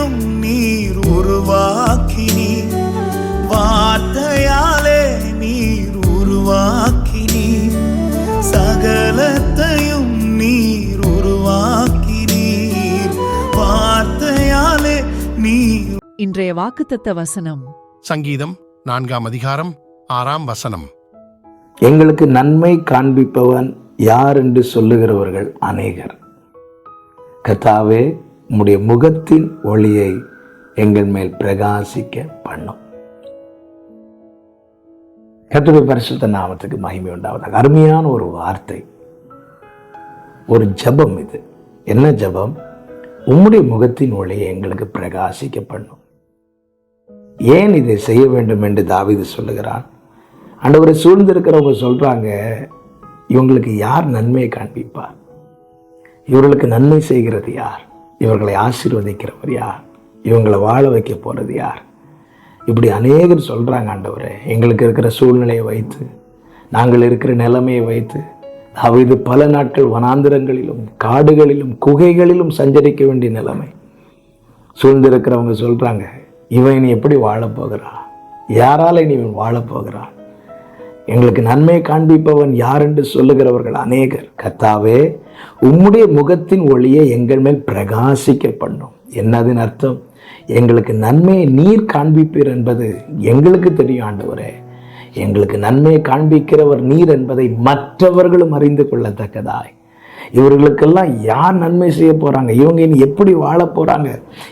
சகலத்தையும் நீர் உருவாக்கினி. வார்த்தையாலே நீர் உருவாக்கினி. சகலத்தையும் நீர் உருவாக்கினீர். வார்த்தையாலே நீர் இன்றைய வாக்குத்தத்த வசனம். சங்கீதம் நான்காம் அதிகாரம் ஆறாம் வசனம். எங்களுக்கு நன்மை காண்பிப்பவன் யார் என்று சொல்லுகிறவர்கள் அநேகர். கர்த்தாவே உம்முடைய முகத்தின் ஒளியை எங்கள் மேல் பிரகாசிக்க பண்ணும். கர்த்தருடைய பரிசுத்த நாமத்துக்கு மகிமை உண்டாவதாக. அருமையான ஒரு வார்த்தை. ஒரு ஜெபம் இது. என்ன ஜெபம்? உம்முடைய முகத்தின் ஒளியை எங்களுக்கு பிரகாசிக்க பண்ணும். ஏன் இதை செய்ய வேண்டும் என்று தாவிது சொல்லுகிறான். ஆண்டவரை சூழ்ந்திருக்கிறவங்க சொல்றாங்க இவங்களுக்கு யார் நன்மையை காண்பிப்பார்? இவர்களுக்கு நன்மை செய்கிறது யார்? இவர்களை ஆசீர்வதிக்கிறவர் யார்? இவங்களை வாழ வைக்க போறது யார்? இப்படி அநேகர் சொல்கிறாங்க ஆண்டவரே. எங்களுக்கு இருக்கிற சூழ்நிலையை வைத்து நாங்கள் இருக்கிற நிலைமையை வைத்து அவைது பல நாட்கள் வனாந்திரங்களிலும் காடுகளிலும் குகைகளிலும் சஞ்சரிக்க வேண்டிய நிலைமை. சூழ்ந்திருக்கிறவங்க சொல்றாங்க இவன் இனி எப்படி வாழப்போகிறான் யாரால் யாரால இனி இவன் வாழப்போகிறான் எங்களுக்கு நன்மை காண்பிப்பவன் யார் என்று சொல்லுகிறவர்கள் அநேகர். கத்தாவே உம்முடைய முகத்தின் ஒளியை எங்கள் மேல் பிரகாசிக்க பண்ணும். என்னதின் அர்த்தம்? எங்களுக்கு நன்மையை நீர் காண்பிப்பீர் என்பது எங்களுக்கு தெரியும் ஆண்டவரே. எங்களுக்கு நன்மையை காண்பிக்கிறவர் நீர் என்பதை மற்றவர்களும் அறிந்து கொள்ளத்தக்கதாய். இவர்களுக்கெல்லாம் யார் நன்மை செய்ய போகிறாங்க இவங்க இனி எப்படி வாழ போகிறாங்க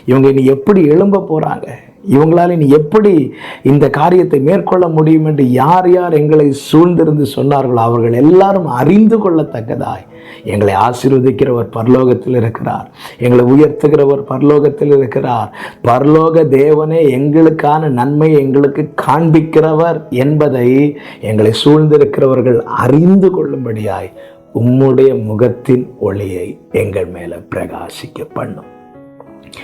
இவங்க இனி எப்படி எழும்ப போகிறாங்க இவங்களால இனி எப்படி இந்த காரியத்தை மேற்கொள்ள முடியும் என்று யார் யார் எங்களை சூழ்ந்திருந்து சொன்னார்களோ அவர்கள் எல்லாரும் அறிந்து கொள்ளத்தக்கதாய். எங்களை ஆசீர்வதிக்கிறவர் பரலோகத்தில் இருக்கிறார். எங்களை உயர்த்துகிறவர் பரலோகத்தில் இருக்கிறார். பரலோக தேவனே எங்களுக்கான நன்மை எங்களுக்கு காண்பிக்கிறவர் என்பதை எங்களை சூழ்ந்திருக்கிறவர்கள் அறிந்து கொள்ளும்படியாய் உம்முடைய முகத்தின் ஒளியை எங்கள் மேல பிரகாசிக்க பண்ணும்.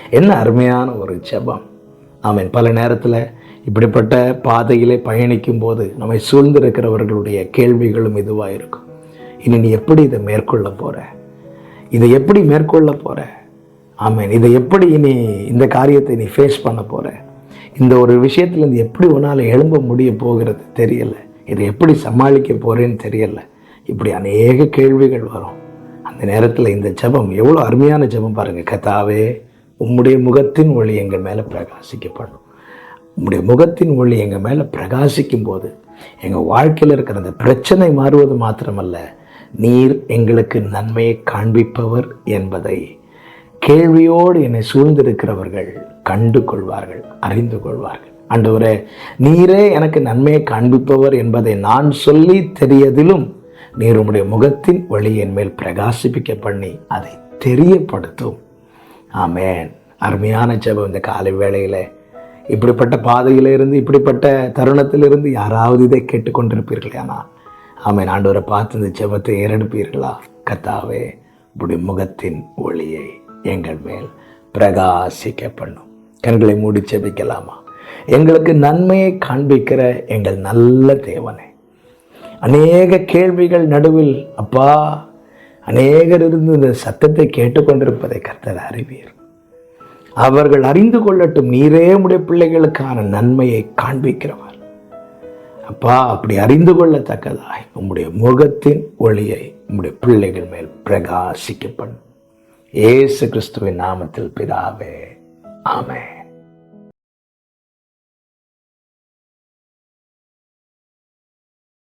என்ன அருமையான ஒரு ஜெபம். ஆமென். பல நேரத்தில் இப்படிப்பட்ட பாதையிலே பயணிக்கும் போது நம்மை சூழ்ந்திருக்கிறவர்களுடைய கேள்விகளும் இதுவாக இருக்கும். இனி நீ எப்படி இதை மேற்கொள்ள போகிற இதை எப்படி மேற்கொள்ள போகிற ஆமேன். இதை எப்படி இனி இந்த காரியத்தை நீ ஃபேஸ் பண்ண போகிற இந்த ஒரு விஷயத்துலேருந்து எப்படி உன்னால் எழும்ப முடிய போகிறது தெரியல. இதை எப்படி சமாளிக்க போகிறேன்னு தெரியலை. இப்படி அநேக கேள்விகள் வரும். அந்த நேரத்தில் இந்த ஜெபம் எவ்வளோ அருமையான ஜெபம் பாருங்க. கத்தாவே உம்முடைய முகத்தின் ஒளி எங்கள் மேலே பிரகாசிக்கப்படும். உம்முடைய முகத்தின் ஒளி எங்கள் மேலே பிரகாசிக்கும் போது எங்கள் வாழ்க்கையில் இருக்கிற அந்த பிரச்சனை மாறுவது மாத்திரமல்ல நீர் எங்களுக்கு நன்மையை காண்பிப்பவர் என்பதை கேள்வியோடு என்னை சூழ்ந்திருக்கிறவர்கள் கண்டு கொள்வார்கள் அறிந்து கொள்வார்கள். ஆண்டவரே நீரே எனக்கு நன்மையை காண்பிப்பவர் என்பதை நான் சொல்லி தெரியதிலும் நீர் உம்முடைய முகத்தின் வழி என் மேல் பிரகாசிப்பிக்க பண்ணி அதை தெரியப்படுத்தும். ஆமேன். அருமையான ஜெபம் இந்த காலை வேளையில். இப்படிப்பட்ட பாதையில இருந்து இப்படிப்பட்ட தருணத்திலிருந்து யாராவது இதை கேட்டுக்கொண்டிருப்பீர்களே ஆனால். ஆமேன். ஆண்டவரை பார்த்து இந்த ஜெபத்தை ஏறெடுப்பீர்களா? கத்தாவே இப்படி முகத்தின் ஒளியை எங்கள் மேல் பிரகாசிக்க பண்ணும் கண்களை மூடி செபிக்கலாமா எங்களுக்கு நன்மையை காண்பிக்கிற எங்கள் நல்ல தேவனே. அநேக கேள்விகள் நடுவில் அப்பா அநேகர் இருந்து இந்த சத்தத்தை கேட்டுக்கொண்டிருப்பதை கர்த்தர் அறிவீர். அவர்கள் அறிந்து கொள்ளட்டும் நீரே உடைய பிள்ளைகளுக்கான நன்மையை காண்பிக்கிறவர். அப்பா அப்படி அறிந்து கொள்ளத்தக்கதாய் உம்முடைய முகத்தின் ஒளியை உம்முடைய பிள்ளைகள் மேல் பிரகாசிக்கப்படும். ஏசு கிறிஸ்துவின் நாமத்தில் பிதாவே ஆமே